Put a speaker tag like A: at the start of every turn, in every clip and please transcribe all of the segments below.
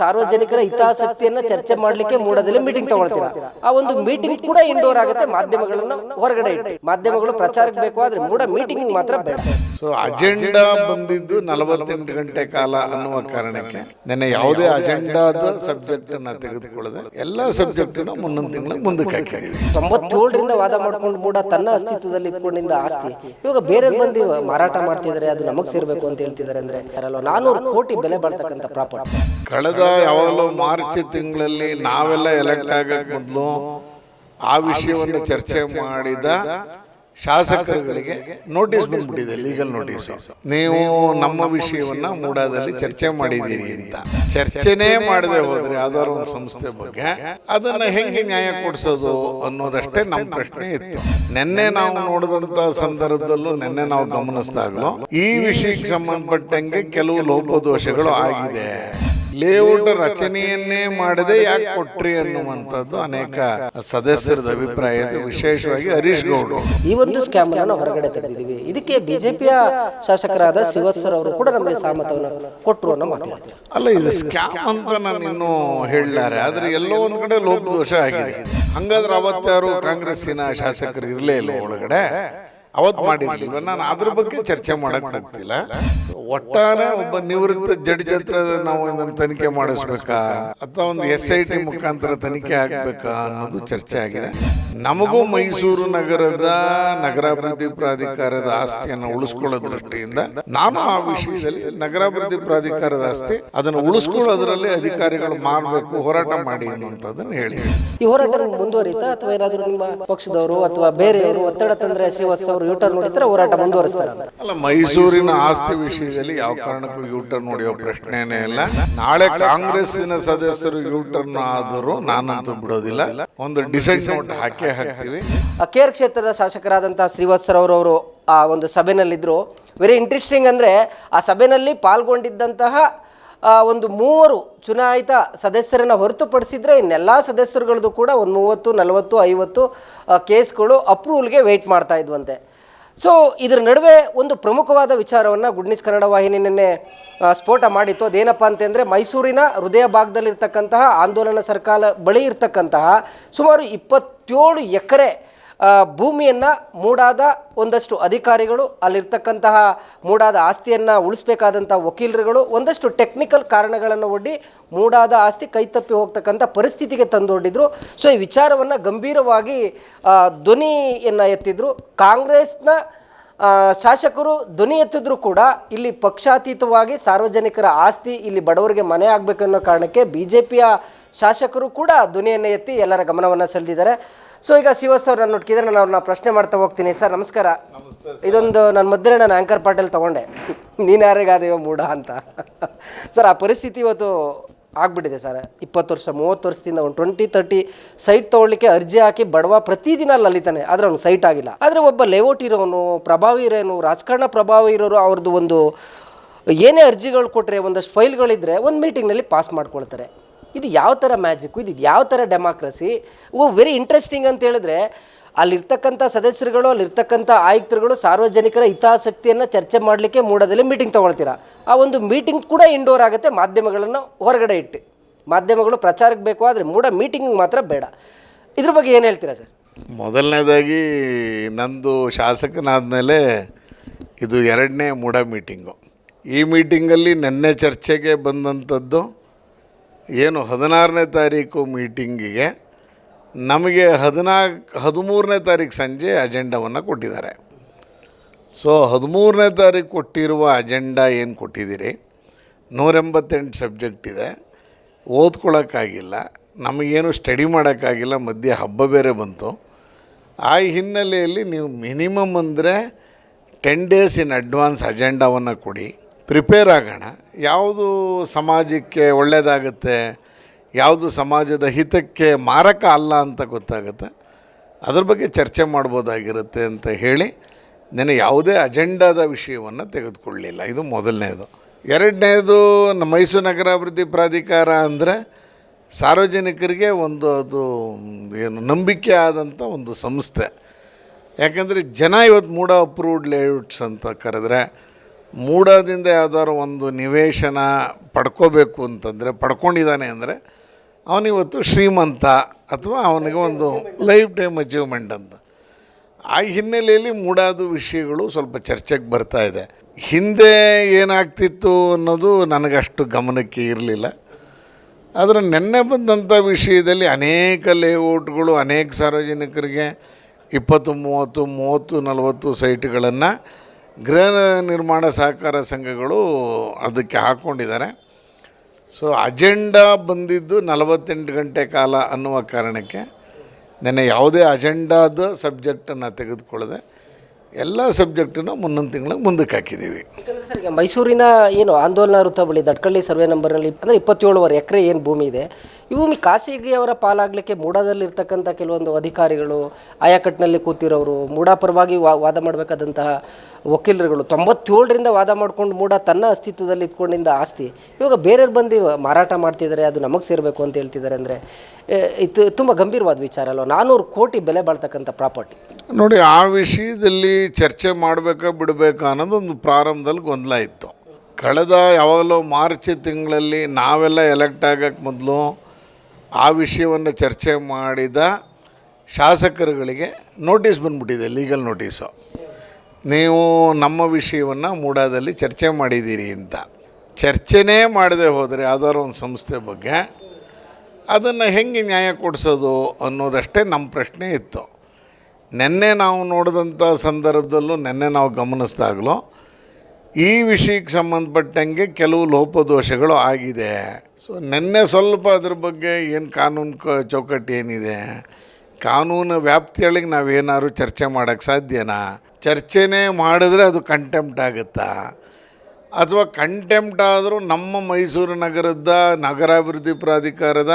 A: ಸಾರ್ವಜನಿಕರ ಹಿತಾಸಕ್ತಿಯನ್ನ ಚರ್ಚೆ ಮಾಡ್ಲಿಕ್ಕೆ ಮೂಡದಲ್ಲಿ ಮೀಟಿಂಗ್ ತಗೊಳ್ತೀರಾ? ಆ ಒಂದು ಮೀಟಿಂಗ್ ಕೂಡ ಇಂಡೋರ್ ಆಗುತ್ತೆ ಮಾಧ್ಯಮಗಳನ್ನ ಹೊರಗಡೆ ಇಟ್ಟು. ಮಾಧ್ಯಮಗಳು ಪ್ರಚಾರಕ್ಕೆ ಬೇಕು ಆದ್ರೆ ಮೂಡ ಮೀಟಿಂಗ್ ಮಾತ್ರ ಬೇಡ
B: ಸೊ ಅಜೆಂಡಾ ಬಂದಿದ್ದು ನಲವತ್ತೆಂಟು ಗಂಟೆ ಕಾಲ ಅನ್ನುವ ಕಾರಣಕ್ಕೆ ನೆನ್ನೆ ಯಾವುದೇ ಅಜೆಂಡಾದ ಸಬ್ಜೆಕ್ಟ್ ಅನ್ನ ತೆಗೆದುಕೊಳ್ಳದೆ ಎಲ್ಲ ಸಬ್ಜೆಕ್ಟಿನ ಮುಂದೊಂದು ತಿಂಗಳ ಮುಂದಕ್ಕೆ ಹಾಕಿದ್ದೀವಿ.
A: ತೊಂಬತ್ತೇಳರಿಂದ ವಾದ ಮಾಡ್ಕೊಂಡು ಮೂಡ ತನ್ನ ಅಸ್ತಿತ್ವದಲ್ಲಿ ಇಟ್ಕೊಂಡಿದ್ದ ಆಸ್ತಿ. ಇವಾಗ ಬೇರೆ ಬಂದು ಮಾರಾಟ ಮಾಡ್ತಿದ್ದಾರೆ ಅದು ನಮಗ್ ಸೇರ್ಬೇಕು ಅಂತ ಹೇಳ್ತಿದ್ದಾರೆ ಅಂದ್ರೆ ನಾನೂರು ಕೋಟಿ ಬೆಲೆ ಬಾಳ್ತಕ್ಕಂಥ ಪ್ರಾಪರ್ಟಿ
B: ಕಳೆದ ಯಾವಾಗಲೂ ಮಾರ್ಚ್ ತಿಂಗಳಲ್ಲಿ ನಾವೆಲ್ಲ ಎಲೆಕ್ಟ್ ಆಗಕ್ಕೆ ಮೊದಲು ಆ ವಿಷಯವನ್ನು ಚರ್ಚೆ ಮಾಡಿದ ಶಾಸಕರುಗಳಿಗೆ ನೋಟಿಸ್ ಬಂದ್ಬಿಟ್ಟಿದೆ ಲೀಗಲ್ ನೋಟಿಸ್ ನೀವು ನಮ್ಮ ವಿಷಯವನ್ನ ಮೂಡಾದಲ್ಲಿ ಚರ್ಚೆ ಮಾಡಿದ್ದೀರಿ ಅಂತ. ಚರ್ಚೆನೇ ಮಾಡದೆ ಹೋದ್ರೆ ಯಾವ್ದಾದ್ರು ಒಂದು ಸಂಸ್ಥೆ ಬಗ್ಗೆ ಅದನ್ನ ಹೆಂಗೆ ನ್ಯಾಯ ಕೊಡಿಸೋದು ಅನ್ನೋದಷ್ಟೇ ನಮ್ಮ ಪ್ರಶ್ನೆ ಇತ್ತು. ನಿನ್ನೆ ನಾವು ನೋಡಿದಂತ ಸಂದರ್ಭದಲ್ಲೂ ನಿನ್ನೆ ನಾವು ಗಮನಿಸಿದಾಗಲೂ ಈ ವಿಷಯಕ್ಕೆ ಸಂಬಂಧಪಟ್ಟಂಗೆ ಕೆಲವು ಲೋಪದೋಷಗಳು ಆಗಿದೆ. ಲೇಔಟ್ ರಚನೆಯನ್ನೇ ಮಾಡದೆ ಯಾಕೆ ಕೊಟ್ರಿ ಅನ್ನುವಂಥದ್ದು ಅನೇಕ ಸದಸ್ಯರ ಅಭಿಪ್ರಾಯ. ಇದೆ ವಿಶೇಷವಾಗಿ ಹರೀಶ್ ಗೌಡ
A: ಈ ಒಂದು ಸ್ಕ್ಯಾಮ್ ಅನ್ನು ನಾವು ಹೊರಗಡೆ ತೆಗೆದಿದ್ದೀವಿ. ಇದಕ್ಕೆ ಬಿಜೆಪಿಯ ಶಾಸಕರಾದ ಶಿವಸರ್ ಸರ್ ಅವರು ಕೂಡ ನಮಗೆ ಸಹಮತವನ್ನು ಕೊಟ್ಟರು ಅನ್ನೋ ಮಾತು
B: ಅಲ್ಲ ಇದು ಸ್ಕ್ಯಾಮ್ ಅಂತ ನಾನು ಇನ್ನೂ ಹೇಳಲಾರೆ. ಆದ್ರೆ ಎಲ್ಲೋ ಒಂದು ಕಡೆ ಲೋಪದೋಷ ಆಗಿದೆ. ಹಂಗಾದ್ರೆ ಅವತ್ತಾರು ಕಾಂಗ್ರೆಸ್ಸಿನ ಶಾಸಕರು ಇರಲೇ ಇಲ್ಲ ಒಳಗಡೆ. ಅವತ್ತು ಮಾಡಿರ್ಲಿಲ್ವ? ನಾನು ಅದ್ರ ಬಗ್ಗೆ ಚರ್ಚೆ ಮಾಡಕ್ ಹೋಗ್ತಿಲ್ಲ. ಒಟ್ಟಾರೆ ಒಬ್ಬ ನಿವೃತ್ತ ಜಡ್ಜ್ ಹತ್ರ ನಾವು ಇದನ್ನು ತನಿಖೆ ಮಾಡಿಸ್ಬೇಕಾ ಅಥವಾ ಒಂದು ಎಸ್ ಐ ಟಿ ಮುಖಾಂತರ ತನಿಖೆ ಆಗ್ಬೇಕಾ ಅನ್ನೋದು ಚರ್ಚೆ ಆಗಿದೆ. ನಮಗೂ ಮೈಸೂರು ನಗರದ ನಗರಾಭಿವೃದ್ಧಿ ಪ್ರಾಧಿಕಾರದ ಆಸ್ತಿಯನ್ನು ಉಳಿಸ್ಕೊಳ್ಳೋ ದೃಷ್ಟಿಯಿಂದ ನಾನು ಆ ವಿಷಯದಲ್ಲಿ ನಗರಾಭಿವೃದ್ಧಿ ಪ್ರಾಧಿಕಾರದ ಆಸ್ತಿ ಅದನ್ನು ಉಳಿಸ್ಕೊಳ್ಳೋದ್ರಲ್ಲಿ ಅಧಿಕಾರಿಗಳು ಮಾಡಬೇಕು ಹೋರಾಟ ಮಾಡಿ ಅನ್ನುವಂಥದ್ದನ್ನು ಹೇಳಿ.
A: ಈ ಹೋರಾಟ ಮುಂದುವರಿತಾ ಅಥವಾ ಏನಾದರೂ ನಿಮ್ಮ ಪಕ್ಷದವರು ಅಥವಾ ಬೇರೆಯವರು ಒತ್ತಡ ತಂದ್ರೆ ಶ್ರೀವತ್ಸ್ ಅವರು ಯೂಟರ್ ನೋಡಿದ್ರೆ ಹೋರಾಟ ಮುಂದುವರಿಸ್ತಾರೆ ಅಂತ.
B: ಅಲ್ಲ ಮೈಸೂರಿನ ಆಸ್ತಿ ವಿಷಯದಲ್ಲಿ ಯಾವ ಕಾರಣಕ್ಕೂ ಯೂಟರ್ನ್ ಹೊಡೆಯೋ ಪ್ರಶ್ನೆನೇ ಇಲ್ಲ. ನಾಳೆ ಕಾಂಗ್ರೆಸ್ಸಿನ ಸದಸ್ಯರು ಯೂಟರ್ನ್ ಆದರೂ ನಾನಂತೂ ಬಿಡೋದಿಲ್ಲ. ಒಂದು ಡಿಸೈಡ್ ನೋಟ್ ಹಾಕೇ ಹಾಕ್ತೀವಿ.
A: ಆ ಕೇರ್ ಕ್ಷೇತ್ರದ ಶಾಸಕರಾದಂತಹ ಶ್ರೀವತ್ಸ್ ಸರ್ ಅವರು ಅವರು ಆ ಒಂದು ಸಭೆನಲ್ಲಿದ್ದರು ವೆರಿ ಇಂಟ್ರೆಸ್ಟಿಂಗ್ ಅಂದರೆ ಆ ಸಭೆಯಲ್ಲಿ ಪಾಲ್ಗೊಂಡಿದ್ದಂತಹ ಒಂದು ಮೂವರು ಚುನಾಯಿತ ಸದಸ್ಯರನ್ನು ಹೊರತುಪಡಿಸಿದರೆ ಇನ್ನೆಲ್ಲ ಸದಸ್ಯರುಗಳದ್ದು ಕೂಡ ಒಂದು ಮೂವತ್ತು ನಲವತ್ತು ಐವತ್ತು ಕೇಸ್ಗಳು ಅಪ್ರೂವಲ್ಗೆ ವೆಯ್ಟ್ ಮಾಡ್ತಾ ಇದ್ವಂತೆ. ಸೊ ಇದರ ನಡುವೆ ಒಂದು ಪ್ರಮುಖವಾದ ವಿಚಾರವನ್ನು ಗುಡ್ನಿಸ್ ಕನ್ನಡ ವಾಹಿನಿ ನಿನ್ನೆ ಸ್ಫೋಟ ಮಾಡಿತ್ತು. ಅದೇನಪ್ಪ ಅಂತಂದರೆ, ಮೈಸೂರಿನ ಹೃದಯ ಭಾಗದಲ್ಲಿರ್ತಕ್ಕಂತಹ ಆಂದೋಲನ ಸರ್ಕಾರ ಬಳಿ ಇರ್ತಕ್ಕಂತಹ ಸುಮಾರು ಇಪ್ಪತ್ತೇಳು ಎಕರೆ ಭೂಮಿಯನ್ನು ಮೂಡಾದ ಒಂದಷ್ಟು ಅಧಿಕಾರಿಗಳು, ಅಲ್ಲಿರ್ತಕ್ಕಂತಹ ಮೂಡಾದ ಆಸ್ತಿಯನ್ನು ಉಳಿಸ್ಬೇಕಾದಂಥ ವಕೀಲರುಗಳು ಒಂದಷ್ಟು ಟೆಕ್ನಿಕಲ್ ಕಾರಣಗಳನ್ನು ಒಡ್ಡಿ ಮೂಡಾದ ಆಸ್ತಿ ಕೈತಪ್ಪಿ ಹೋಗ್ತಕ್ಕಂಥ ಪರಿಸ್ಥಿತಿಗೆ ತಂದೊಡ್ಡಿದ್ರು. ಸೊ ಈ ವಿಚಾರವನ್ನು ಗಂಭೀರವಾಗಿ ಧ್ವನಿಯನ್ನು ಎತ್ತಿದ್ರು. ಕಾಂಗ್ರೆಸ್ನ ಶಾಸಕರು ಧ್ವನಿ ಎತ್ತಿದ್ರು ಕೂಡ ಇಲ್ಲಿ ಪಕ್ಷಾತೀತವಾಗಿ ಸಾರ್ವಜನಿಕರ ಆಸ್ತಿ ಇಲ್ಲಿ ಬಡವರಿಗೆ ಮನೆ ಆಗಬೇಕನ್ನೋ ಕಾರಣಕ್ಕೆ ಬಿ ಜೆ ಪಿಯ ಶಾಸಕರು ಕೂಡ ಧ್ವನಿಯನ್ನು ಎತ್ತಿ ಎಲ್ಲರ ಗಮನವನ್ನು ಸೆಳೆದಿದ್ದಾರೆ. ಸೊ ಈಗ ಅವ್ರು ನಾನು ನೋಡ್ಕಿದ್ರೆ ನಾನು ಅವ್ರನ್ನ ಪ್ರಶ್ನೆ ಮಾಡ್ತಾ ಹೋಗ್ತೀನಿ. ಸರ್ ನಮಸ್ಕಾರ. ಇದೊಂದು ನನ್ನ ಮಧ್ಯೆ ನಾನು ಆ್ಯಂಕರ್ ಪಾಟೀಲ್ ತೊಗೊಂಡೆ. ನೀನು ಯಾರಿಗಾದೆಯೋ ಮೂಢ ಅಂತ. ಸರ್ ಆ ಪರಿಸ್ಥಿತಿ ಇವತ್ತು ಆಗ್ಬಿಟ್ಟಿದೆ ಸರ್. ಇಪ್ಪತ್ತು ವರ್ಷ, ಮೂವತ್ತು ವರ್ಷದಿಂದ ಒಂದು ಟ್ವೆಂಟಿ ತರ್ಟಿ ಸೈಟ್ ತೊಗೊಳ್ಲಿಕ್ಕೆ ಅರ್ಜಿ ಹಾಕಿ ಬಡವ ಪ್ರತಿದಿನ ಅಲ್ಲಿ ಅಲಿತಾನೆ ಆದರೆ ಅವ್ನು ಸೈಟ್ ಆಗಿಲ್ಲ. ಆದರೆ ಒಬ್ಬ ಲೇಔಟ್ ಇರೋನು, ಪ್ರಭಾವಿ ಇರೋನು, ರಾಜಕಾರಣ ಪ್ರಭಾವಿ ಇರೋರು ಅವ್ರದ್ದು ಒಂದು ಏನೇ ಅರ್ಜಿಗಳು ಕೊಟ್ಟರೆ ಒಂದಷ್ಟು ಫೈಲ್ಗಳಿದ್ದರೆ ಒಂದು ಮೀಟಿಂಗ್ನಲ್ಲಿ ಪಾಸ್ ಮಾಡ್ಕೊಳ್ತಾರೆ. ಇದು ಯಾವ ಥರ ಮ್ಯಾಜಿಕ್ಕು ಇದು ಯಾವ ಥರ ಡೆಮಾಕ್ರಸಿ ಓ ವೆರಿ ಇಂಟ್ರೆಸ್ಟಿಂಗ್ ಅಂತ ಹೇಳಿದ್ರೆ, ಅಲ್ಲಿರ್ತಕ್ಕಂಥ ಸದಸ್ಯರುಗಳು, ಅಲ್ಲಿರ್ತಕ್ಕಂಥ ಆಯುಕ್ತರುಗಳು, ಸಾರ್ವಜನಿಕರ ಹಿತಾಸಕ್ತಿಯನ್ನು ಚರ್ಚೆ ಮಾಡಲಿಕ್ಕೆ ಮೂಡದಲ್ಲಿ ಮೀಟಿಂಗ್ ತೊಗೊಳ್ತೀರಾ? ಆ ಒಂದು ಮೀಟಿಂಗ್ ಕೂಡ ಇಂಡೋರ್ ಆಗುತ್ತೆ, ಮಾಧ್ಯಮಗಳನ್ನು ಹೊರಗಡೆ ಇಟ್ಟು. ಮಾಧ್ಯಮಗಳು ಪ್ರಚಾರಕ್ಕೆ ಬೇಕು ಆದರೆ ಮೂಡ ಮೀಟಿಂಗ್ ಮಾತ್ರ ಬೇಡ. ಇದ್ರ ಬಗ್ಗೆ ಏನು ಹೇಳ್ತೀರಾ ಸರ್?
B: ಮೊದಲನೇದಾಗಿ ನಂದು ಶಾಸಕನಾದಮೇಲೆ ಇದು ಎರಡನೇ ಮೂಡ ಮೀಟಿಂಗು ಈ ಮೀಟಿಂಗಲ್ಲಿ ನೆನ್ನೆ ಚರ್ಚೆಗೆ ಬಂದಂಥದ್ದು ಏನು ಹದಿನಾರನೇ ತಾರೀಕು ಮೀಟಿಂಗಿಗೆ ನಮಗೆ ಹದಿನಾಲ್ಕು ಹದಿಮೂರನೇ ತಾರೀಕು ಸಂಜೆ ಅಜೆಂಡವನ್ನು ಕೊಟ್ಟಿದ್ದಾರೆ. ಸೊ, ಹದಿಮೂರನೇ ತಾರೀಕು ಕೊಟ್ಟಿರುವ ಅಜೆಂಡಾ ಏನು ಕೊಟ್ಟಿದ್ದೀರಿ? ನೂರೆಂಬತ್ತೆಂಟು ಸಬ್ಜೆಕ್ಟ್ ಇದೆ. ಓದ್ಕೊಳ್ಳೋಕ್ಕಾಗಿಲ್ಲ ನಮಗೇನು ಸ್ಟಡಿ ಮಾಡೋಕ್ಕಾಗಿಲ್ಲ. ಮಧ್ಯೆ ಹಬ್ಬ ಬೇರೆ ಬಂತು. ಆ ಹಿನ್ನೆಲೆಯಲ್ಲಿ ನೀವು ಮಿನಿಮಮ್ ಅಂದರೆ ಟೆನ್ ಡೇಸ್ ಇನ್ ಅಡ್ವಾನ್ಸ್ ಅಜೆಂಡಾವನ್ನು ಕೊಡಿ. ಪ್ರಿಪೇರ್ ಆಗೋಣ. ಯಾವುದು ಸಮಾಜಕ್ಕೆ ಒಳ್ಳೆಯದಾಗುತ್ತೆ ಯಾವುದು ಸಮಾಜದ ಹಿತಕ್ಕೆ ಮಾರಕ ಅಲ್ಲ ಅಂತ ಗೊತ್ತಾಗುತ್ತೆ. ಅದ್ರ ಬಗ್ಗೆ ಚರ್ಚೆ ಮಾಡ್ಬೋದಾಗಿರುತ್ತೆ ಅಂತ ಹೇಳಿ ನೆನೆ ಯಾವುದೇ ಅಜೆಂಡಾದ ವಿಷಯವನ್ನು ತೆಗೆದುಕೊಳ್ಳಲಿಲ್ಲ ಇದು ಮೊದಲನೇದು. ಎರಡನೇದು ನಮ್ಮ ಮೈಸೂರು ನಗರಾಭಿವೃದ್ಧಿ ಪ್ರಾಧಿಕಾರ ಅಂದರೆ ಸಾರ್ವಜನಿಕರಿಗೆ ಒಂದು ಅದು ಏನು ನಂಬಿಕೆ ಆದಂಥ ಒಂದು ಸಂಸ್ಥೆ. ಯಾಕಂದರೆ ಜನ ಇವತ್ತು ಮೂಡ ಅಪ್ರೂವ್ಡ್ ಲೇಔಟ್ಸ್ ಅಂತ ಕರೆದ್ರೆ ಮೂಡದಿಂದ ಯಾವ್ದಾದ್ರು ಒಂದು ನಿವೇಶನ ಪಡ್ಕೋಬೇಕು ಅಂತಂದರೆ, ಪಡ್ಕೊಂಡಿದ್ದಾನೆ ಅಂದರೆ, ಅವನಿವತ್ತು ಶ್ರೀಮಂತ ಅಥವಾ ಅವನಿಗೆ ಒಂದು ಲೈಫ್ ಟೈಮ್ ಅಚೀವ್ಮೆಂಟ್ ಅಂತ. ಆ ಹಿನ್ನೆಲೆಯಲ್ಲಿ ಮೂಡಾದ ವಿಷಯಗಳು ಸ್ವಲ್ಪ ಚರ್ಚೆಗೆ ಬರ್ತಾ ಇದೆ. ಹಿಂದೆ ಏನಾಗ್ತಿತ್ತು ಅನ್ನೋದು ನನಗಷ್ಟು ಗಮನಕ್ಕೆ ಇರಲಿಲ್ಲ. ಆದರೆ ನೆನ್ನೆ ಬಂದಂಥ ವಿಷಯದಲ್ಲಿ ಅನೇಕ ಲೇಔಟ್ಗಳು, ಅನೇಕ ಸಾರ್ವಜನಿಕರಿಗೆ ಇಪ್ಪತ್ತು, ಮೂವತ್ತು ಮೂವತ್ತು, ನಲವತ್ತು ಸೈಟ್ಗಳನ್ನು ಗೃಹ ನಿರ್ಮಾಣ ಸಹಕಾರ ಸಂಘಗಳು ಅದಕ್ಕೆ ಹಾಕ್ಕೊಂಡಿದ್ದಾರೆ ಸೊ ಅಜೆಂಡಾ ಬಂದಿದ್ದು ನಲವತ್ತೆಂಟು ಗಂಟೆ ಕಾಲ ಅನ್ನುವ ಕಾರಣಕ್ಕೆ ನೆನ್ನೆ ಯಾವುದೇ ಅಜೆಂಡಾದ ಸಬ್ಜೆಕ್ಟನ್ನು ತೆಗೆದುಕೊಳ್ಳದೆ ಎಲ್ಲ ಸಬ್ಜೆಕ್ಟನ್ನು ಮುಂದೊಂದು ತಿಂಗಳಿಗೆ ಮುಂದಕ್ಕೆ ಹಾಕಿದ್ದೀವಿ.
A: ಸರ್ ಈಗ ಮೈಸೂರಿನ ಏನು ಆಂದೋಲನ ವೃತ್ತ ಬಳಿ ದಟ್ಕಳ್ಳಿ ಸರ್ವೆ ನಂಬರ್ನಲ್ಲಿ ಅಂದರೆ ಇಪ್ಪತ್ತೇಳುವರೆ ಎಕರೆ ಏನು ಭೂಮಿ ಇದೆ ಈ ಭೂಮಿ ಖಾಸಗಿಯವರ ಪಾಲಾಗಲಿಕ್ಕೆ ಮೂಡಾದಲ್ಲಿರ್ತಕ್ಕಂಥ ಕೆಲವೊಂದು ಅಧಿಕಾರಿಗಳು, ಆಯಾಕಟ್ಟಿನಲ್ಲಿ ಕೂತಿರೋರು, ಮೂಡಾ ಪರವಾಗಿ ವಾದ ಮಾಡಬೇಕಾದಂತಹ ವಕೀಲರುಗಳು, ತೊಂಬತ್ತೇಳರಿಂದ ವಾದ ಮಾಡ್ಕೊಂಡು ಮೂಡ ತನ್ನ ಅಸ್ತಿತ್ವದಲ್ಲಿ ಇಟ್ಕೊಂಡಿದ್ದ ಆಸ್ತಿ, ಇವಾಗ ಬೇರೆಯವ್ರು ಬಂದು ಮಾರಾಟ ಮಾಡ್ತಿದ್ದಾರೆ, ಅದು ನಮಗೆ ಸೇರಬೇಕು ಅಂತ ಹೇಳ್ತಿದ್ದಾರೆ ಅಂದರೆ ಇದು ತುಂಬ ಗಂಭೀರವಾದ ವಿಚಾರ ಅಲ್ವಾ? ನಾನ್ನೂರು ಕೋಟಿ ಬೆಲೆ ಬಾಳ್ತಕ್ಕಂಥ ಪ್ರಾಪರ್ಟಿ.
B: ನೋಡಿ, ಆ ವಿಷಯದಲ್ಲಿ ಚರ್ಚೆ ಮಾಡಬೇಕಾ ಬಿಡಬೇಕಾ ಅನ್ನೋದು ಒಂದು ಪ್ರಾರಂಭದಲ್ಲಿ ಗೊಂದಲ ಇತ್ತು. ಕಳೆದ ಯಾವಾಗಲೋ ಮಾರ್ಚ್ ತಿಂಗಳಲ್ಲಿ ನಾವೆಲ್ಲ ಎಲೆಕ್ಟ್ ಆಗೋಕ್ಕೆ ಮೊದಲು ಆ ವಿಷಯವನ್ನು ಚರ್ಚೆ ಮಾಡಿದ ಶಾಸಕರುಗಳಿಗೆ ನೋಟಿಸ್ ಬಂದ್ಬಿಟ್ಟಿದೆ, ಲೀಗಲ್ ನೋಟಿಸು. ನೀವು ನಮ್ಮ ವಿಷಯವನ್ನು ಮೂಡಾದಲ್ಲಿ ಚರ್ಚೆ ಮಾಡಿದ್ದೀರಿ ಅಂತ. ಚರ್ಚೆನೇ ಮಾಡದೆ ಹೋದರೆ ಯಾವ್ದಾದ್ರು ಒಂದು ಸಂಸ್ಥೆ ಬಗ್ಗೆ ಅದನ್ನು ಹೆಂಗೆ ನ್ಯಾಯ ಕೊಡಿಸೋದು ಅನ್ನೋದಷ್ಟೇ ನಮ್ಮ ಪ್ರಶ್ನೆ ಇತ್ತು. ನಿನ್ನೆ ನಾವು ನೋಡಿದಂಥ ಸಂದರ್ಭದಲ್ಲೂ ನಿನ್ನೆ ನಾವು ಗಮನಿಸಿದಾಗಲೂ ಈ ವಿಷಯಕ್ಕೆ ಸಂಬಂಧಪಟ್ಟಂಗೆ ಕೆಲವು ಲೋಪದೋಷಗಳು ಆಗಿದೆ. ಸೊ ನಿನ್ನೆ ಸ್ವಲ್ಪ ಅದ್ರ ಬಗ್ಗೆ ಏನು ಕಾನೂನು ಕ ಚೌಕಟ್ಟು ಏನಿದೆ? ಕಾನೂನು ವ್ಯಾಪ್ತಿಯೊಳಗೆ ನಾವೇನಾದ್ರು ಚರ್ಚೆ ಮಾಡೋಕ್ಕೆ ಸಾಧ್ಯನಾ? ಚರ್ಚೆನೇ ಮಾಡಿದ್ರೆ ಅದು ಕಂಟೆಂಪ್ಟ್ ಆಗುತ್ತಾ? ಅಥವಾ ಕಂಟೆಂಪ್ಟ್ ಆದರೂ ನಮ್ಮ ಮೈಸೂರು ನಗರದ ನಗರಾಭಿವೃದ್ಧಿ ಪ್ರಾಧಿಕಾರದ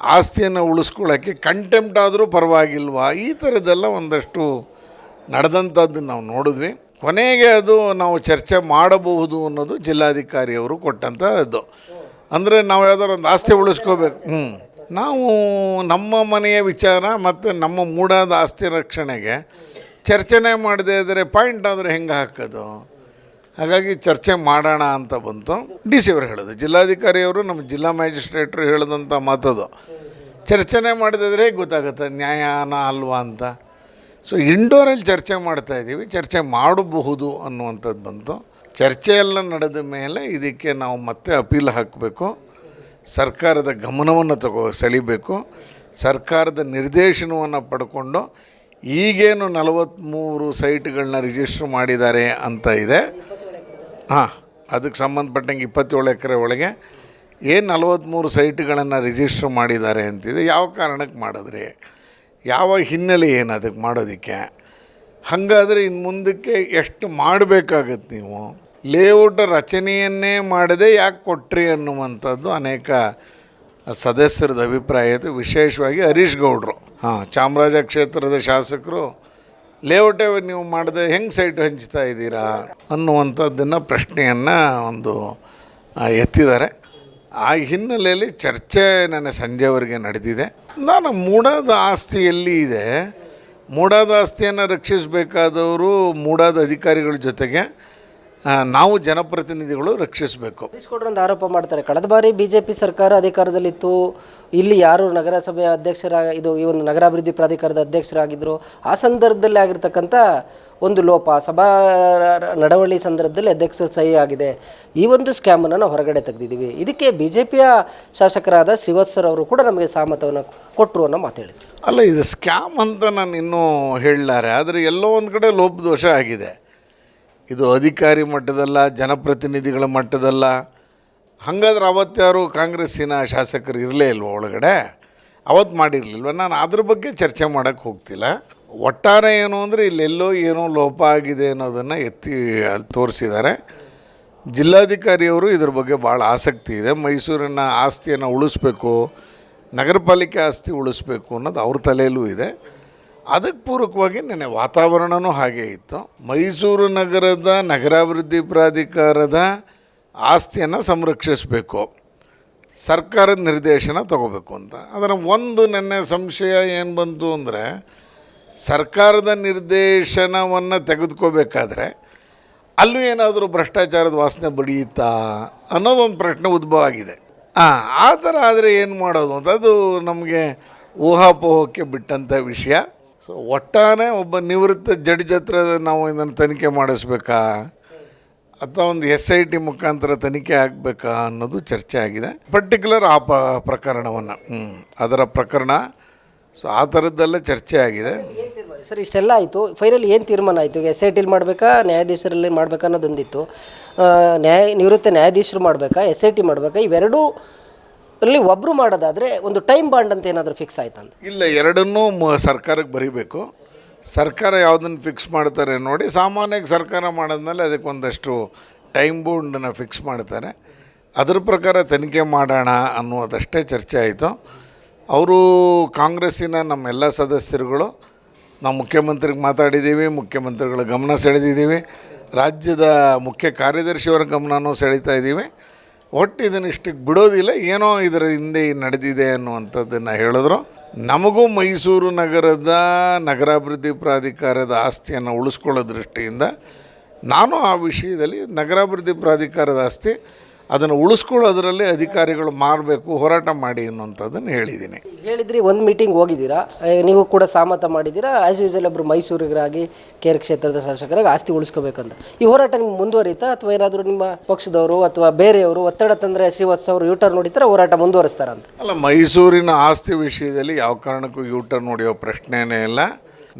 B: ಆಸ್ತಿಯನ್ನು ಉಳಿಸ್ಕೊಳ್ಳೋಕ್ಕೆ ಕಂಟೆಂಪ್ಟ್ ಆದರೂ ಪರವಾಗಿಲ್ವಾ? ಈ ಥರದ್ದೆಲ್ಲ ಒಂದಷ್ಟು ನಡೆದಂಥದ್ದು ನಾವು ನೋಡಿದ್ವಿ. ಕೊನೆಗೆ ಅದು ನಾವು ಚರ್ಚೆ ಮಾಡಬಹುದು ಅನ್ನೋದು ಜಿಲ್ಲಾಧಿಕಾರಿಯವರು ಕೊಟ್ಟಂಥದ್ದು ಅಂದರೆ ನಾವು ಯಾವ್ದಾದ್ರು ಒಂದು ಆಸ್ತಿ ಉಳಿಸ್ಕೋಬೇಕು. ಹ್ಞೂ ನಾವು ನಮ್ಮ ಮನೆಯ ವಿಚಾರ ಮತ್ತು ನಮ್ಮ ಮೂಡಾದ ಆಸ್ತಿ ರಕ್ಷಣೆಗೆ ಚರ್ಚೆನೇ ಮಾಡದೇ ಇದ್ದರೆ ಪಾಯಿಂಟ್ ಆದರೆ ಹೆಂಗೆ ಹಾಕೋದು? ಹಾಗಾಗಿ ಚರ್ಚೆ ಮಾಡೋಣ ಅಂತ ಬಂತು. ಡಿ ಸಿ ಅವರು ಹೇಳೋದು. ಜಿಲ್ಲಾಧಿಕಾರಿಯವರು ನಮ್ಮ ಜಿಲ್ಲಾ ಮ್ಯಾಜಿಸ್ಟ್ರೇಟ್ರು ಹೇಳಿದಂಥ ಮಾತದು. ಚರ್ಚೆನೇ ಮಾಡಿದ್ರೆ ಗೊತ್ತಾಗುತ್ತೆ? ನ್ಯಾಯನ ಅಲ್ವಾ ಅಂತ. ಸೊ ಇಂಡೋರಲ್ಲಿ ಚರ್ಚೆ ಮಾಡ್ತಾ ಇದ್ದೀವಿ. ಚರ್ಚೆ ಮಾಡಬಹುದು ಅನ್ನುವಂಥದ್ದು ಬಂತು. ಚರ್ಚೆಯೆಲ್ಲ ನಡೆದ ಮೇಲೆ ಇದಕ್ಕೆ ನಾವು ಮತ್ತೆ ಅಪೀಲ್ ಹಾಕಬೇಕು. ಸರ್ಕಾರದ ಗಮನವನ್ನು ತಗೋ, ಸೆಳಿಬೇಕು. ಸರ್ಕಾರದ ನಿರ್ದೇಶನವನ್ನು ಪಡ್ಕೊಂಡು ಈಗೇನು ನಲವತ್ತ್ಮೂರು ಸೈಟ್ಗಳನ್ನ ರಿಜಿಸ್ಟ್ರ್ ಮಾಡಿದ್ದಾರೆ ಅಂತ ಇದೆ. ಹಾಂ. ಅದಕ್ಕೆ ಸಂಬಂಧಪಟ್ಟಂಗೆ ಇಪ್ಪತ್ತೇಳು ಎಕರೆ ಒಳಗೆ ಏನು ನಲವತ್ತ್ಮೂರು ಸೈಟ್ಗಳನ್ನು ರಿಜಿಸ್ಟ್ರ್ ಮಾಡಿದ್ದಾರೆ ಅಂತಿದೆ. ಯಾವ ಕಾರಣಕ್ಕೆ ಮಾಡಿದ್ರಿ? ಯಾವ ಹಿನ್ನೆಲೆ ಏನು ಅದಕ್ಕೆ ಮಾಡೋದಕ್ಕೆ? ಹಾಗಾದರೆ ಇನ್ನು ಮುಂದಕ್ಕೆ ಎಷ್ಟು ಮಾಡಬೇಕಾಗತ್ತೆ ನೀವು? ಲೇಔಟ್ ರಚನೆಯನ್ನೇ ಮಾಡದೆ ಯಾಕೆ ಕೊಟ್ರಿ ಅನ್ನುವಂಥದ್ದು ಅನೇಕ ಸದಸ್ಯರದ ಅಭಿಪ್ರಾಯ ಇದೆ ವಿಶೇಷವಾಗಿ ಹರೀಶ್ ಗೌಡ್ರು. ಹಾಂ, ಚಾಮರಾಜ ಕ್ಷೇತ್ರದ ಶಾಸಕರು ಲೇಔಟೇ ನೀವು ಮಾಡದೆ ಹೆಂಗೆ ಸೈಟ್ ಹಂಚ್ತಾ ಇದ್ದೀರಾ ಅನ್ನುವಂಥದ್ದನ್ನು ಪ್ರಶ್ನೆಯನ್ನು ಒಂದು ಎತ್ತಿದ್ದಾರೆ. ಆ ಹಿನ್ನೆಲೆಯಲ್ಲಿ ಚರ್ಚೆ ನನ್ನ ಸಂಜೆವರೆಗೆ ನಡೆದಿದೆ. ನಾನು ಮೂಡಾದ ಆಸ್ತಿ ಎಲ್ಲಿ ಇದೆ. ಮೂಡಾದ ಆಸ್ತಿಯನ್ನು ರಕ್ಷಿಸಬೇಕಾದವರು ಮೂಡಾದ ಅಧಿಕಾರಿಗಳ ಜೊತೆಗೆ ನಾವು ಜನಪ್ರತಿನಿಧಿಗಳು ರಕ್ಷಿಸಬೇಕು.
A: ಒಂದು ಆರೋಪ ಮಾಡ್ತಾರೆ. ಕಳೆದ ಬಾರಿ ಬಿ ಜೆ ಪಿ ಸರ್ಕಾರ ಅಧಿಕಾರದಲ್ಲಿತ್ತು. ಇಲ್ಲಿ ಯಾರು ನಗರಸಭೆಯ ಅಧ್ಯಕ್ಷರ ಇದು ಈ ಒಂದು ನಗರಾಭಿವೃದ್ಧಿ ಪ್ರಾಧಿಕಾರದ ಅಧ್ಯಕ್ಷರಾಗಿದ್ದರು ಆ ಸಂದರ್ಭದಲ್ಲಿ ಆಗಿರ್ತಕ್ಕಂಥ ಒಂದು ಲೋಪ ಸಭಾ ನಡವಳಿ ಸಂದರ್ಭದಲ್ಲಿ ಅಧ್ಯಕ್ಷರ ಸಹಿ ಆಗಿದೆ. ಈ ಒಂದು ಸ್ಕ್ಯಾಮನ್ನು ನಾವು ಹೊರಗಡೆ ತೆಗೆದಿದ್ದೀವಿ. ಇದಕ್ಕೆ ಬಿ ಜೆ ಪಿಯ ಶಾಸಕರಾದ ಶ್ರೀವತ್ಸರ್ ಸರ್ ಅವರು ಕೂಡ ನಮಗೆ ಸಹಮತವನ್ನು ಕೊಟ್ಟರು ಅನ್ನೋ ಮಾತು ಹೇಳಿದ್ರು.
B: ಅಲ್ಲ ಇದು ಸ್ಕ್ಯಾಮ್ ಅಂತ ನಾನು ಇನ್ನೂ ಹೇಳಲಾರೆ. ಆದರೆ ಎಲ್ಲೋ ಒಂದು ಕಡೆ ಲೋಪದೋಷ ಆಗಿದೆ. ಇದು ಅಧಿಕಾರಿ ಮಟ್ಟದಲ್ಲ, ಜನಪ್ರತಿನಿಧಿಗಳ ಮಟ್ಟದಲ್ಲ. ಹಾಗಾದ್ರೆ ಅವತ್ತಾರು ಕಾಂಗ್ರೆಸ್ಸಿನ ಶಾಸಕರು ಇರಲೇ ಇಲ್ವ ಒಳಗಡೆ? ಅವತ್ತು ಮಾಡಿರಲಿಲ್ವ? ನಾನು ಅದ್ರ ಬಗ್ಗೆ ಚರ್ಚೆ ಮಾಡೋಕ್ಕೆ ಹೋಗ್ತಿಲ್ಲ. ಒಟ್ಟಾರೆ ಏನು ಅಂದರೆ ಇಲ್ಲೆಲ್ಲೋ ಏನೋ ಲೋಪ ಆಗಿದೆ ಅನ್ನೋದನ್ನು ಎತ್ತಿ ಅಲ್ಲಿ ತೋರಿಸಿದ್ದಾರೆ. ಜಿಲ್ಲಾಧಿಕಾರಿಯವರು ಇದ್ರ ಬಗ್ಗೆ ಭಾಳ ಆಸಕ್ತಿ ಇದೆ. ಮೈಸೂರಿನ ಆಸ್ತಿಯನ್ನು ಉಳಿಸ್ಬೇಕು ನಗರ ಪಾಲಿಕೆ ಆಸ್ತಿ ಉಳಿಸ್ಬೇಕು ಅನ್ನೋದು ಅವ್ರ ತಲೆಯಲ್ಲೂ ಇದೆ. ಅದಕ್ಕೆ ಪೂರಕವಾಗಿ ನೆನೆ ವಾತಾವರಣವೂ ಹಾಗೆ ಇತ್ತು. ಮೈಸೂರು ನಗರದ ನಗರಾಭಿವೃದ್ಧಿ ಪ್ರಾಧಿಕಾರದ ಆಸ್ತಿಯನ್ನು ಸಂರಕ್ಷಿಸಬೇಕು. ಸರ್ಕಾರದ ನಿರ್ದೇಶನ ತಗೋಬೇಕು ಅಂತ. ಅದರ ಒಂದು ನೆನ್ನೆ ಸಂಶಯ ಏನು ಬಂತು ಅಂದರೆ, ಸರ್ಕಾರದ ನಿರ್ದೇಶನವನ್ನು ತೆಗೆದುಕೋಬೇಕಾದ್ರೆ ಅಲ್ಲೂ ಏನಾದರೂ ಭ್ರಷ್ಟಾಚಾರದ ವಾಸನೆ ಬಡಿಯುತ್ತಾ ಅನ್ನೋದೊಂದು ಪ್ರಶ್ನೆ ಉದ್ಭವ ಆಗಿದೆ. ಹಾಂ ಆ ಥರ ಆದರೆ ಏನು ಮಾಡೋದು ಅಂತ? ಅದು ನಮಗೆ ಊಹಾಪೋಹಕ್ಕೆ ಬಿಟ್ಟಂಥ ವಿಷಯ. ಸೊ ಒಟ್ಟಾರೆ ಒಬ್ಬ ನಿವೃತ್ತ ಜಡ್ಜ್ ಹತ್ರ ನಾವು ಇದನ್ನು ತನಿಖೆ ಮಾಡಿಸ್ಬೇಕಾ? ಅಥವಾ ಒಂದು ಎಸ್ ಐ ಟಿ ಮುಖಾಂತರ ತನಿಖೆ ಆಗಬೇಕಾ ಅನ್ನೋದು ಚರ್ಚೆ ಆಗಿದೆ. ಪರ್ಟಿಕ್ಯುಲರ್ ಆ ಪ ಪ್ರಕರಣವನ್ನು. ಅದರ ಪ್ರಕರಣ ಸೊ ಆ ಥರದ್ದೆಲ್ಲ ಚರ್ಚೆ ಆಗಿದೆ.
A: ಸರ್ ಇಷ್ಟೆಲ್ಲ ಆಯಿತು. ಫೈನಲ್ ಏನು ತೀರ್ಮಾನ ಆಯಿತು? ಎಸ್ ಐ ಟಿಲಿ ಮಾಡಬೇಕಾ ನ್ಯಾಯಾಧೀಶರಲ್ಲಿ ಮಾಡಬೇಕಾ ಅನ್ನೋದೊಂದಿತ್ತು. ಆ, ನ್ಯಾಯ ನಿವೃತ್ತ ನ್ಯಾಯಾಧೀಶರು ಮಾಡಬೇಕಾ ಎಸ್ ಐ ಟಿ ಮಾಡಬೇಕಾ? ಇವೆರಡೂ ಅಲ್ಲಿ ಒಬ್ಬರು ಮಾಡೋದಾದರೆ ಒಂದು ಟೈಮ್ ಬಾಂಡ್ ಅಂತ ಏನಾದರೂ ಫಿಕ್ಸ್ ಆಯ್ತಂತ
B: ಇಲ್ಲ, ಎರಡನ್ನೂ ಸರ್ಕಾರಕ್ಕೆ ಬರೀಬೇಕು. ಸರ್ಕಾರ ಯಾವುದನ್ನು ಫಿಕ್ಸ್ ಮಾಡ್ತಾರೆ ನೋಡಿ ಸಾಮಾನ್ಯಕ್ಕೆ ಸರ್ಕಾರ ಮಾಡಿದ್ಮೇಲೆ ಅದಕ್ಕೆ ಒಂದಷ್ಟು ಟೈಮ್ ಬೌಂಡನ್ನು ಫಿಕ್ಸ್ ಮಾಡ್ತಾರೆ. ಅದ್ರ ಪ್ರಕಾರ ತನಿಖೆ ಮಾಡೋಣ ಅನ್ನೋದಷ್ಟೇ ಚರ್ಚೆ ಆಯಿತು. ಅವರು ಕಾಂಗ್ರೆಸ್ಸಿನ ನಮ್ಮ ಎಲ್ಲ ಸದಸ್ಯರುಗಳು, ನಾವು ಮುಖ್ಯಮಂತ್ರಿಗೆ ಮಾತಾಡಿದ್ದೀವಿ, ಮುಖ್ಯಮಂತ್ರಿಗಳ ಗಮನ ಸೆಳೆದಿದ್ದೀವಿ. ರಾಜ್ಯದ ಮುಖ್ಯ ಕಾರ್ಯದರ್ಶಿಯವರ ಗಮನವೂ ಸೆಳೀತಾ ಇದ್ದೀವಿ. ಒಟ್ಟು ಇದನ್ನು ಇಷ್ಟಕ್ಕೆ ಬಿಡೋದಿಲ್ಲ, ಏನೋ ಇದರ ಹಿಂದೆ ನಡೆದಿದೆ ಅನ್ನುವಂಥದ್ದನ್ನು ಹೇಳಿದ್ರು. ನಮಗೂ ಮೈಸೂರು ನಗರದ ನಗರಾಭಿವೃದ್ಧಿ ಪ್ರಾಧಿಕಾರದ ಆಸ್ತಿಯನ್ನು ಉಳಿಸ್ಕೊಳ್ಳೋ ದೃಷ್ಟಿಯಿಂದ, ನಾನು ಆ ವಿಷಯದಲ್ಲಿ ನಗರಾಭಿವೃದ್ಧಿ ಪ್ರಾಧಿಕಾರದ ಆಸ್ತಿ ಅದನ್ನು ಉಳಿಸ್ಕೊಳ್ಳೋದ್ರಲ್ಲಿ ಅಧಿಕಾರಿಗಳು ಮಾರಬೇಕು ಹೋರಾಟ ಮಾಡಿ ಅನ್ನುವಂಥದ್ದನ್ನು ಹೇಳಿದ್ದೀನಿ.
A: ಹೇಳಿದ್ರಿ ಒಂದು ಮೀಟಿಂಗ್ ಹೋಗಿದ್ದೀರಾ? ನೀವು ಕೂಡ ಸಹಮತ ಮಾಡಿದ್ದೀರಾ? ಆ್ಯಸ್ ಯೂಸಲ್ ಒಬ್ಬರು ಮೈಸೂರಿಗರಾಗಿ ಕೇರ್ ಕ್ಷೇತ್ರದ ಶಾಸಕರಾಗಿ ಆಸ್ತಿ ಉಳಿಸ್ಕೋಬೇಕಂತ. ಈ ಹೋರಾಟ ನಿಮ್ಗೆ ಮುಂದುವರಿತಾ ಅಥವಾ ಏನಾದರೂ ನಿಮ್ಮ ಪಕ್ಷದವರು ಅಥವಾ ಬೇರೆಯವರು ಒತ್ತಡ ತಂದರೆ ಶ್ರೀವತ್ಸ ಅವರು ಯೂಟರ್ ನೋಡಿತಾರೆ ಹೋರಾಟ ಮುಂದುವರಿಸ್ತಾರಂತ?
B: ಅಲ್ಲ ಮೈಸೂರಿನ ಆಸ್ತಿ ವಿಷಯದಲ್ಲಿ ಯಾವ ಕಾರಣಕ್ಕೂ ಯೂಟರ್ನ್ ಹೊಡೆಯೋ ಪ್ರಶ್ನೆನೇ ಇಲ್ಲ.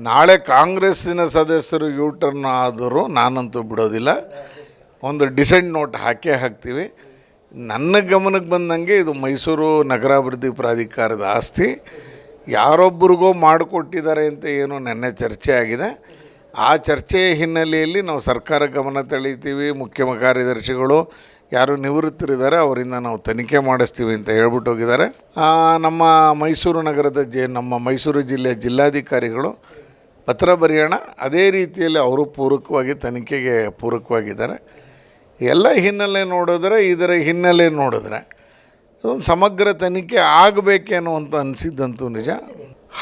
B: ನಾಳೆ ಕಾಂಗ್ರೆಸ್ಸಿನ ಸದಸ್ಯರು ಯೂಟರ್ನ್ ಆದರೂ ನಾನಂತೂ ಬಿಡೋದಿಲ್ಲ. ಒಂದು ಡಿಸೈಡ್ ನೋಟ್ ಹಾಕೇ ಹಾಕ್ತೀವಿ. ನನ್ನ ಗಮನಕ್ಕೆ ಬಂದಂಗೆ ಇದು ಮೈಸೂರು ನಗರಾಭಿವೃದ್ಧಿ ಪ್ರಾಧಿಕಾರದ ಆಸ್ತಿ. ಯಾರೊಬ್ಬರಿಗೋ ಮಾಡಿಕೊಟ್ಟಿದ್ದಾರೆ ಅಂತ ಏನು ನೆನ್ನೆ ಚರ್ಚೆ ಆಗಿದೆ. ಆ ಚರ್ಚೆಯ ಹಿನ್ನೆಲೆಯಲ್ಲಿ ನಾವು ಸರ್ಕಾರ ಗಮನ ತಳೀತೀವಿ ಮುಖ್ಯ ಕಾರ್ಯದರ್ಶಿಗಳು ಯಾರು ನಿವೃತ್ತರಿದ್ದಾರೆ ಅವರಿಂದ ನಾವು ತನಿಖೆ ಮಾಡಿಸ್ತೀವಿ ಅಂತ ಹೇಳ್ಬಿಟ್ಟು ಹೋಗಿದ್ದಾರೆ. ನಮ್ಮ ಮೈಸೂರು ನಗರದ ಜೆ, ನಮ್ಮ ಮೈಸೂರು ಜಿಲ್ಲೆಯ ಜಿಲ್ಲಾಧಿಕಾರಿಗಳು ಪತ್ರ ಬರೆಯೋಣ. ಅದೇ ರೀತಿಯಲ್ಲಿ ಅವರು ಪೂರಕವಾಗಿ ತನಿಖೆಗೆ ಪೂರಕವಾಗಿದ್ದಾರೆ. ಎಲ್ಲ ಹಿನ್ನೆಲೆ ನೋಡಿದ್ರೆ ಇದರ ಹಿನ್ನೆಲೆ ನೋಡಿದ್ರೆ ಸಮಗ್ರ ತನಿಖೆ ಆಗಬೇಕೇನೋ ಅಂತ ಅನಿಸಿದ್ದಂತೂ ನಿಜ.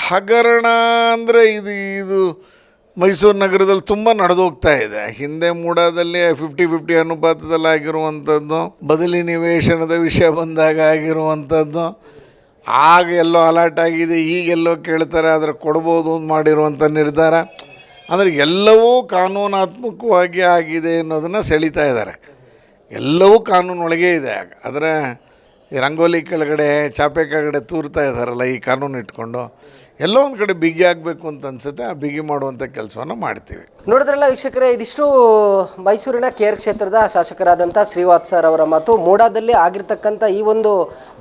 B: ಹಗರಣ ಅಂದರೆ ಇದು ಇದು ಮೈಸೂರು ನಗರದಲ್ಲಿ ತುಂಬ ನಡೆದೋಗ್ತಾ ಇದೆ. ಹಿಂದೆ ಮೂಡಾದಲ್ಲಿ ಫಿಫ್ಟಿ ಫಿಫ್ಟಿ ಅನುಪಾತದಲ್ಲಿ ಆಗಿರುವಂಥದ್ದು, ಬದಲಿ ನಿವೇಶನದ ವಿಷಯ ಬಂದಾಗ ಆಗಿರುವಂಥದ್ದು, ಆಗ ಎಲ್ಲೋ ಅಲರ್ಟ್ ಆಗಿದೆ ಈಗೆಲ್ಲೋ ಕೇಳ್ತಾರೆ, ಆದರೆ ಕೊಡ್ಬೋದು ಅಂತ ಮಾಡಿರುವಂಥ ನಿರ್ಧಾರ. ಅಂದರೆ ಎಲ್ಲವೂ ಕಾನೂನಾತ್ಮಕವಾಗಿ ಆಗಿದೆ ಅನ್ನೋದನ್ನು ಸೆಳೀತಾ ಇದ್ದಾರೆ. ಎಲ್ಲವೂ ಕಾನೂನೊಳಗೆ ಇದೆ. ಆದರೆ ರಂಗೋಲಿ ಕೆಳಗಡೆ ಚಾಪೆ ಕೆಳಗಡೆ ತೂರ್ತಾ ಇದ್ದಾರಲ್ಲ ಈ ಕಾನೂನು ಇಟ್ಕೊಂಡು ಎಲ್ಲೋ ಒಂದು ಕಡೆ ಬಿಗಿ ಆಗಬೇಕು ಅಂತ ಅನ್ಸುತ್ತೆ, ಆ ಬಿಗಿ ಮಾಡುವಂಥ ಕೆಲಸವನ್ನು ಮಾಡ್ತೀವಿ.
A: ನೋಡಿದ್ರಲ್ಲ ವೀಕ್ಷಕರೇ, ಇದಿಷ್ಟು ಮೈಸೂರಿನ ಕೇರ್ ಕ್ಷೇತ್ರದ ಶಾಸಕರಾದಂಥ ಶ್ರೀವಾತ್ ಸರ್ ಅವರ ಮಾತು ಮೂಡಾದಲ್ಲಿ ಆಗಿರ್ತಕ್ಕಂಥ ಈ ಒಂದು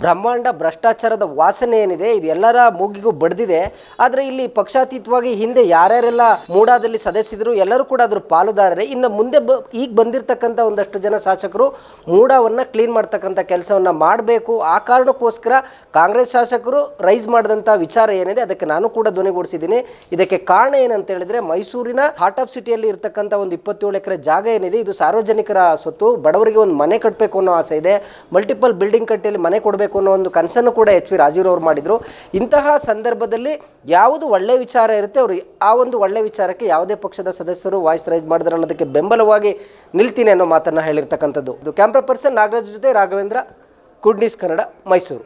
A: ಬ್ರಹ್ಮಾಂಡ ಭ್ರಷ್ಟಾಚಾರದ ವಾಸನೆ ಏನಿದೆ, ಇದು ಎಲ್ಲರ ಮೂಗಿಗೂ ಬಡ್ದಿದೆ. ಆದರೆ ಇಲ್ಲಿ ಪಕ್ಷಾತೀತವಾಗಿ ಹಿಂದೆ ಯಾರ್ಯಾರೆಲ್ಲ ಮೂಡಾದಲ್ಲಿ ಸದಸ್ಯರು ಎಲ್ಲರೂ ಕೂಡ ಅದ್ರ ಪಾಲುದಾರರೇ. ಇನ್ನು ಮುಂದೆ ಬ, ಈಗ ಬಂದಿರತಕ್ಕಂಥ ಒಂದಷ್ಟು ಜನ ಶಾಸಕರು ಮೂಡಾವನ್ನು ಕ್ಲೀನ್ ಮಾಡ್ತಕ್ಕಂಥ ಕೆಲಸವನ್ನು ಮಾಡಬೇಕು. ಆ ಕಾರಣಕ್ಕೋಸ್ಕರ ಕಾಂಗ್ರೆಸ್ ಶಾಸಕರು ರೈಸ್ ಮಾಡಿದಂಥ ವಿಚಾರ ಏನಿದೆ, ಅದಕ್ಕೆ ನಾನು ಕೂಡ ಧ್ವನಿಗೂಡಿಸಿದ್ದೀನಿ. ಇದಕ್ಕೆ ಕಾರಣ ಏನಂತ ಹೇಳಿದ್ರೆ ಮೈಸೂರಿನ ಹಾರ್ಟ್ ಆಫ್ ಸಿಟಿಯಲ್ಲಿ ಇರತಕ್ಕಂಥ ಒಂದು ಇಪ್ಪತ್ತೇಳು ಎಕರೆ ಜಾಗ ಏನಿದೆ, ಇದು ಸಾರ್ವಜನಿಕರ ಸ್ವತ್ತು, ಬಡವರಿಗೆ ಒಂದು ಮನೆ ಕಟ್ಟಬೇಕು ಅನ್ನೋ ಆಸೆ ಇದೆ. ಮಲ್ಟಿಪಲ್ ಬಿಲ್ಡಿಂಗ್ ಕಟ್ಟಿಯಲ್ಲಿ ಮನೆ ಕೊಡಬೇಕು ಅನ್ನೋ ಒಂದು ಕನಸನ್ನು ಕೂಡ ಎಚ್ ವಿ ರಾಜೀವ್ ಅವರು ಮಾಡಿದರು. ಇಂತಹ ಸಂದರ್ಭದಲ್ಲಿ ಯಾವುದು ಒಳ್ಳೆ ವಿಚಾರ ಇರುತ್ತೆ, ಅವರು ಆ ಒಂದು ಒಳ್ಳೆ ವಿಚಾರಕ್ಕೆ ಯಾವುದೇ ಪಕ್ಷದ ಸದಸ್ಯರು ವಾಯ್ಸ್ ರೈಸ್ ಮಾಡಿದ್ರೆ ಅನ್ನೋದಕ್ಕೆ ಬೆಂಬಲವಾಗಿ ನಿಲ್ತೀನಿ ಅನ್ನೋ ಮಾತನ್ನು ಹೇಳಿರ್ತಕ್ಕಂಥದ್ದು. ಕ್ಯಾಮ್ರಾ ಪರ್ಸನ್ ನಾಗರಾಜ್ ಜೊತೆ ರಾಘವೇಂದ್ರ ಗುಡ್ ನ್ಯೂಸ್ ಕನ್ನಡ ಮೈಸೂರು